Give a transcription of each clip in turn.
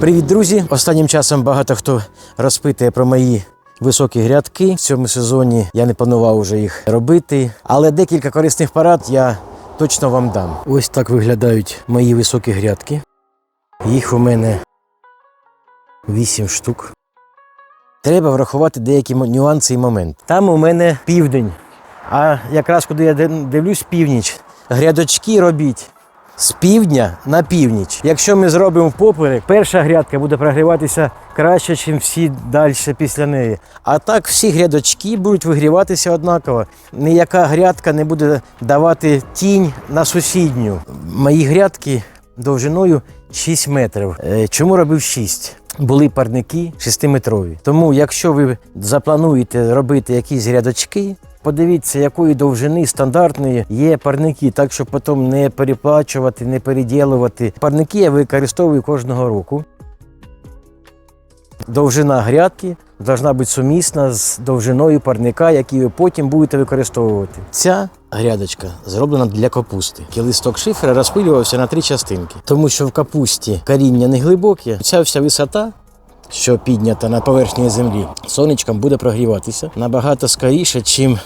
Привіт, друзі! Останнім часом багато хто розпитує про мої високі грядки. В цьому сезоні я не планував вже їх робити, але декілька корисних порад я точно вам дам. Ось так виглядають мої високі грядки. Їх у мене 8 штук. Треба врахувати деякі нюанси і моменти. Там у мене південь. А якраз куди я дивлюсь північ, грядочки робіть з півдня на північ. Якщо ми зробимо впоперек, перша грядка буде прогріватися краще, ніж всі далі після неї. А так всі грядочки будуть вигріватися однаково. Ніяка грядка не буде давати тінь на сусідню. Мої грядки довжиною 6 метрів. Е, Чому робив 6? Були парники 6-метрові. Тому, якщо ви заплануєте робити якісь грядочки, подивіться, якої довжини стандартної є парники, так щоб потім не переплачувати, не переділувати. Парники я використовую кожного року. Довжина грядки повинна бути сумісна з довжиною парника, який ви потім будете використовувати. Ця грядочка зроблена для капусти. Листок шифера розпилювався на три частинки, тому що в капусті коріння не глибоке. Ця вся висота, що піднята на поверхні землі, сонечком буде прогріватися набагато скоріше, чим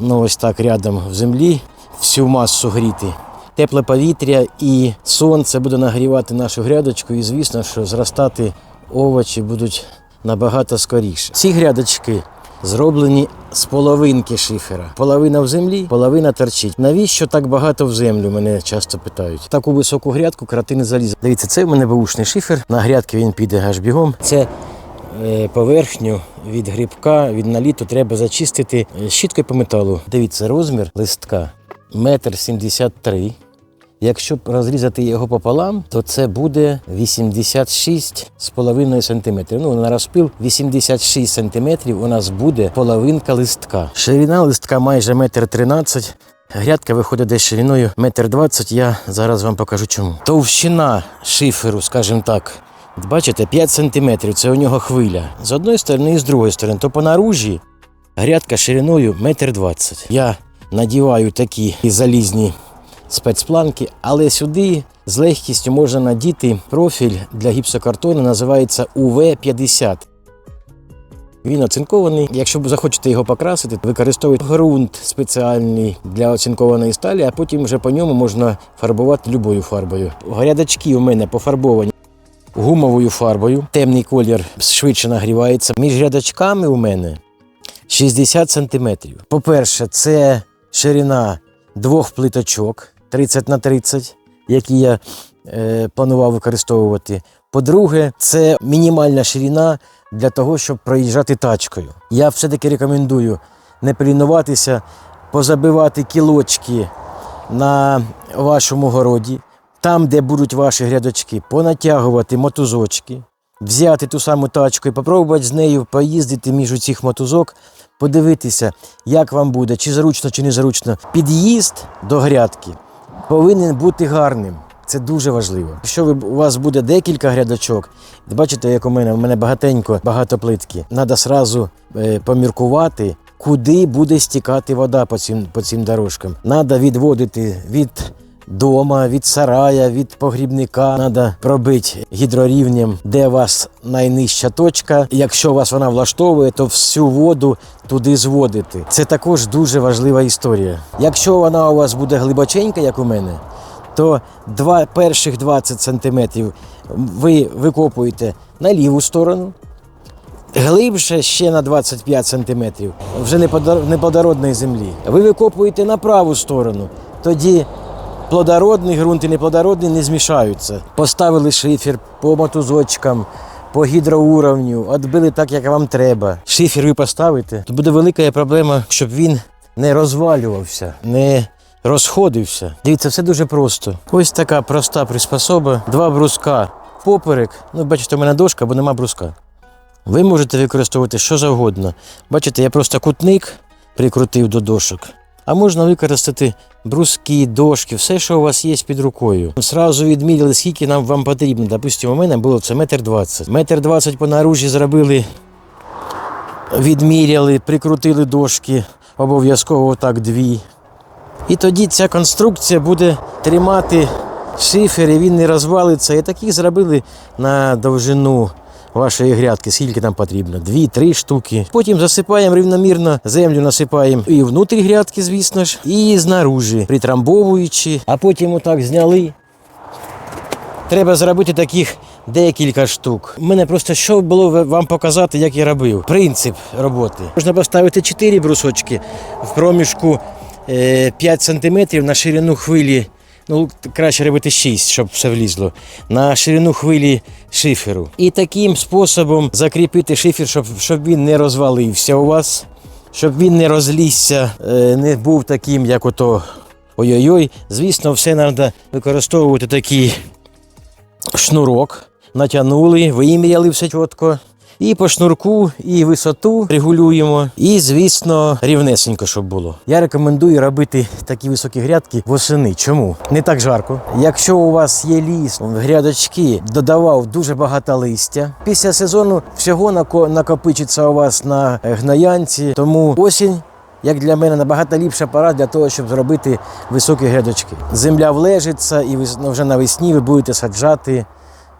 ну, ось так рядом в землі всю масу гріти. Тепле повітря і сонце буде нагрівати нашу грядочку, і звісно, що зростати овочі будуть набагато скоріше. Ці грядочки зроблені з половинки шифера. Половина в землі, половина торчить. Навіщо так багато в землю? Мене часто питають. Таку високу грядку крати не залізе. Дивіться, це в мене баушний шифер. На грядки він піде аж бігом. Це поверхню від грибка, від наліту треба зачистити е, щіткою по металу. Дивіться, розмір листка метр сімдесят три. Якщо розрізати його пополам, то це буде 86,5 см. Ну, на розпил 86 см у нас буде половинка листка. Ширина листка майже метр 13 Грядка виходить десь шириною метр 20 Я зараз вам покажу чому. Товщина шиферу, скажімо так, бачите, 5 см це у нього хвиля. З одної сторони і з другої сторони. То по наружі грядка шириною метр 20 Я надіваю такі залізні спецпланки, але сюди з легкістю можна надіти профіль для гіпсокартону, називається УВ-50. Він оцинкований. Якщо захочете його покрасити, використовуйте ґрунт спеціальний для оцинкованої сталі, а потім вже по ньому можна фарбувати любою фарбою. Грядочки у мене пофарбовані гумовою фарбою. Темний колір швидше нагрівається. Між грядочками у мене 60 сантиметрів. По-перше, це ширина двох плиточок 30 на 30, які я е, планував використовувати. По-друге, це мінімальна ширина для того, щоб проїжджати тачкою. Я все-таки рекомендую не полінуватися, позабивати кілочки на вашому городі, там, де будуть ваші грядочки, понатягувати мотузочки, взяти ту саму тачку і попробувати з нею поїздити між цих мотузок, подивитися, як вам буде, чи зручно, чи незручно. Під'їзд до грядки повинен бути гарним. Це дуже важливо. Якщо ви, у вас буде декілька грядочок, бачите, як у мене, у мене багатенько, багато плитки. Треба сразу е, поміркувати, куди буде стікати вода по цим, по цим дорожкам. Треба відводити від дома, від сарая, від погрібника. Треба пробити гідрорівнем, де у вас найнижча точка. Якщо вас вона влаштовує, то всю воду туди зводити. Це також дуже важлива історія. Якщо вона у вас буде глибоченька, як у мене, то два, перших 20 сантиметрів ви викопуєте на ліву сторону, глибше ще на 25 сантиметрів, вже не подор- землі. Ви викопуєте на праву сторону, тоді плодородний ґрунт і неплодородний не змішаються. Поставили шифер по мотузочкам. По гідроуровню, відбили так, як вам треба. Шифер ви поставите, то буде велика проблема, щоб він не розвалювався, не розходився. Дивіться, все дуже просто. Ось така проста приспособа. Два бруска поперек. Ну, бачите, у мене дошка, бо нема бруска. Ви можете використовувати що завгодно. Бачите, я просто кутник прикрутив до дошок. А можна використати бруски, дошки, все, що у вас є під рукою. Сразу відміряли, скільки нам вам потрібно. Допустимо, у мене було це метр двадцять. Метр двадцять по наружі зробили, відміряли, прикрутили дошки, обов'язково так дві. І тоді ця конструкція буде тримати шифер, і він не розвалиться. І таких зробили на довжину вашої грядки, скільки там потрібно? Дві-три штуки. Потім засипаємо рівномірно, землю насипаємо і внутрі грядки, звісно ж, і знаружи, притрамбовуючи, а потім отак зняли. Треба зробити таких декілька штук. У мене просто що було вам показати, як я робив. Принцип роботи. Можна поставити 4 брусочки в проміжку е, 5 см на ширину хвилі. Ну, краще робити 6, щоб все влізло. На ширину хвилі шиферу. І таким способом закріпити шифер, щоб, щоб він не розвалився у вас, щоб він не розлізся, е, не був таким, як ото. Ой-ой-ой. Звісно, все треба використовувати такі шнурок, натягнули, виміряли все чітко. І по шнурку, і висоту регулюємо, і, звісно, рівнесенько, щоб було. Я рекомендую робити такі високі грядки восени. Чому? Не так жарко. Якщо у вас є ліс, грядочки додавав дуже багато листя. Після сезону всього накопичиться у вас на е, гноянці, тому осінь як для мене набагато ліпша пора для того, щоб зробити високі грядочки. Земля влежиться, і ну, вже навесні ви будете саджати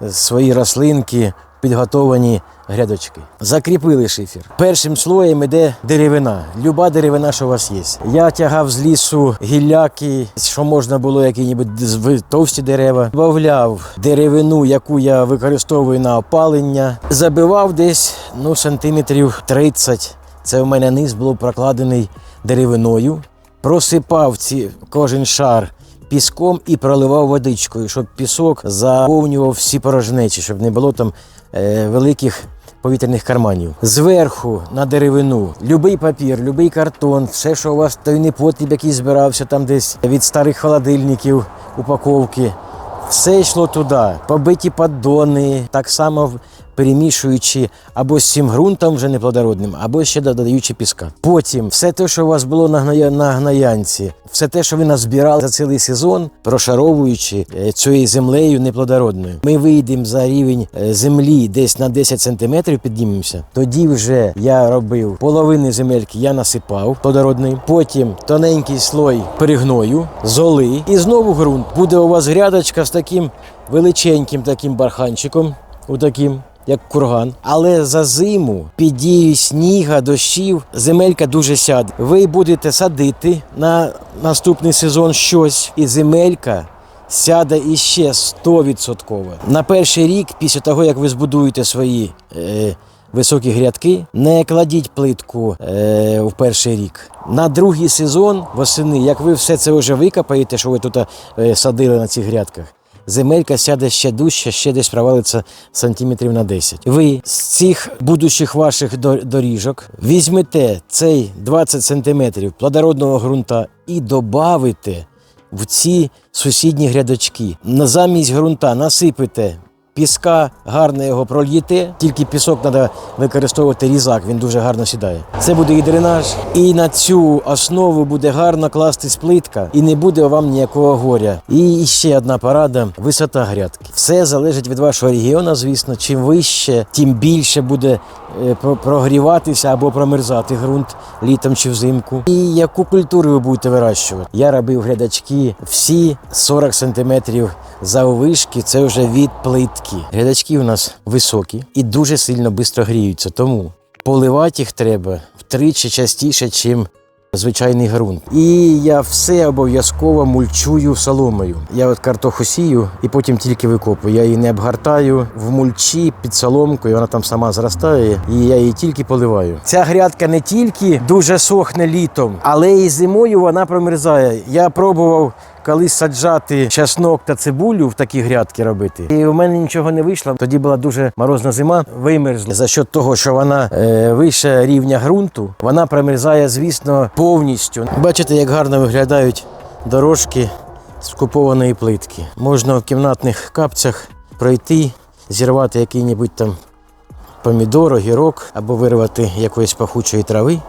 е, свої рослинки, підготовані грядочки. Закріпили шифер. Першим слоєм іде деревина. Люба деревина, що у вас є. Я тягав з лісу гілляки, що можна було з- товсті дерева. Добавляв деревину, яку я використовую на опалення. Забивав десь ну, сантиметрів 30 це у мене низ був прокладений деревиною. Просипав ці, кожен шар піском і проливав водичкою, щоб пісок заповнював всі порожнечі, щоб не було там е, великих повітряних карманів. Зверху на деревину любий папір, любий картон, все, що у вас той непотріб, який збирався там десь від старих холодильників, упаковки. Все йшло туди. Побиті поддони, так само перемішуючи або з цим ґрунтом вже неплодородним, або ще додаючи піска. Потім все те, що у вас було на, гноя, на гноянці, все те, що ви назбирали за цілий сезон, прошаровуючи е, цією землею неплодородною. Ми вийдемо за рівень е, землі десь на 10 сантиметрів, піднімемося. Тоді вже я робив половини земельки, я насипав плодородний. Потім тоненький слой перегною, золи і знову ґрунт. Буде у вас грядочка з таким величеньким таким барханчиком, отаким. Як курган, але за зиму під дією сніга, дощів, земелька дуже сяде. Ви будете садити на наступний сезон щось, і земелька сяде іще 100%. На перший рік, після того як ви збудуєте свої е, високі грядки, не кладіть плитку е, в перший рік. На другий сезон восени, як ви все це вже викопаєте, що ви тут е, садили на цих грядках. Земелька сяде ще дужче, ще десь провалиться сантиметрів на 10. Ви з цих будущих ваших до- доріжок візьмете цей 20 сантиметрів плодородного ґрунта і добавите в ці сусідні грядочки. На замість ґрунта насипите піска, гарно його прольєте, тільки пісок треба використовувати різак, він дуже гарно сідає. Це буде і дренаж, і на цю основу буде гарно кластись плитка, і не буде вам ніякого горя. І ще одна порада висота грядки. Все залежить від вашого регіону, звісно. Чим вище, тим більше буде прогріватися або промерзати ґрунт літом чи взимку. І яку культуру ви будете вирощувати? Я робив глядачки всі 40 см заввишки, це вже від плитки. Глядачки у нас високі і дуже сильно швидко гріються. Тому поливати їх треба втричі частіше, ніж звичайний ґрунт. І я все обов'язково мульчую соломою. Я от картоху сію і потім тільки викопую. Я її не обгортаю в мульчі під соломкою, вона там сама зростає, і я її тільки поливаю. Ця грядка не тільки дуже сохне літом, але і зимою вона промерзає. Я пробував колись саджати чеснок та цибулю в такі грядки робити. І у мене нічого не вийшло. Тоді була дуже морозна зима, вимерзла. За счет того, що вона е, вище рівня ґрунту, вона промерзає, звісно, повністю. Бачите, як гарно виглядають дорожки з купованої плитки. Можна в кімнатних капцях пройти, зірвати який-небудь там помідор, огірок або вирвати якоїсь пахучої трави.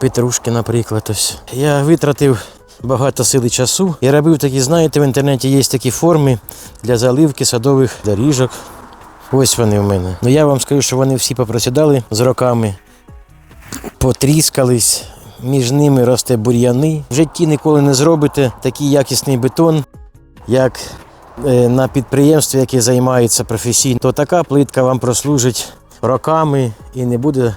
Петрушки, наприклад, ось. Я витратив багато сили часу і робив такі, знаєте, в інтернеті є такі форми для заливки садових доріжок. Ось вони в мене. Ну я вам скажу, що вони всі попросідали з роками, потріскались, між ними росте бур'яни. В житті ніколи не зробите такий якісний бетон, як е, на підприємстві, яке займається професійно, то така плитка вам прослужить роками і не буде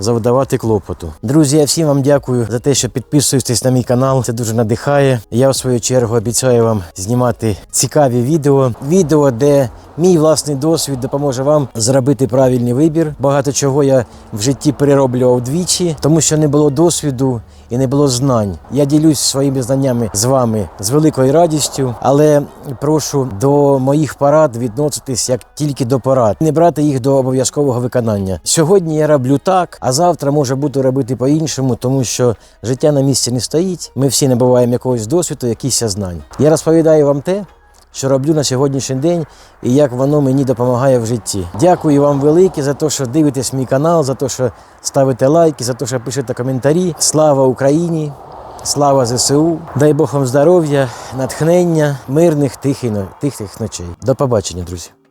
завдавати клопоту. Друзі, я всім вам дякую за те, що підписуєтесь на мій канал. Це дуже надихає. Я в свою чергу обіцяю вам знімати цікаві відео. Відео, де мій власний досвід допоможе вам зробити правильний вибір. Багато чого я в житті перероблював двічі, тому що не було досвіду і не було знань. Я ділюсь своїми знаннями з вами з великою радістю, але прошу до моїх парад відноситись як тільки до порад, не брати їх до обов'язкового виконання. Сьогодні я роблю так, а завтра може буду робити по-іншому, тому що життя на місці не стоїть. Ми всі набуваємо якогось досвіду, якісь знань. Я розповідаю вам те. Що роблю на сьогоднішній день і як воно мені допомагає в житті. Дякую вам велике за те, що дивитесь мій канал, за те, що ставите лайки, за те, що пишете коментарі. Слава Україні! Слава ЗСУ! Дай Бог здоров'я, натхнення, мирних тихих, тихих ночей. До побачення, друзі!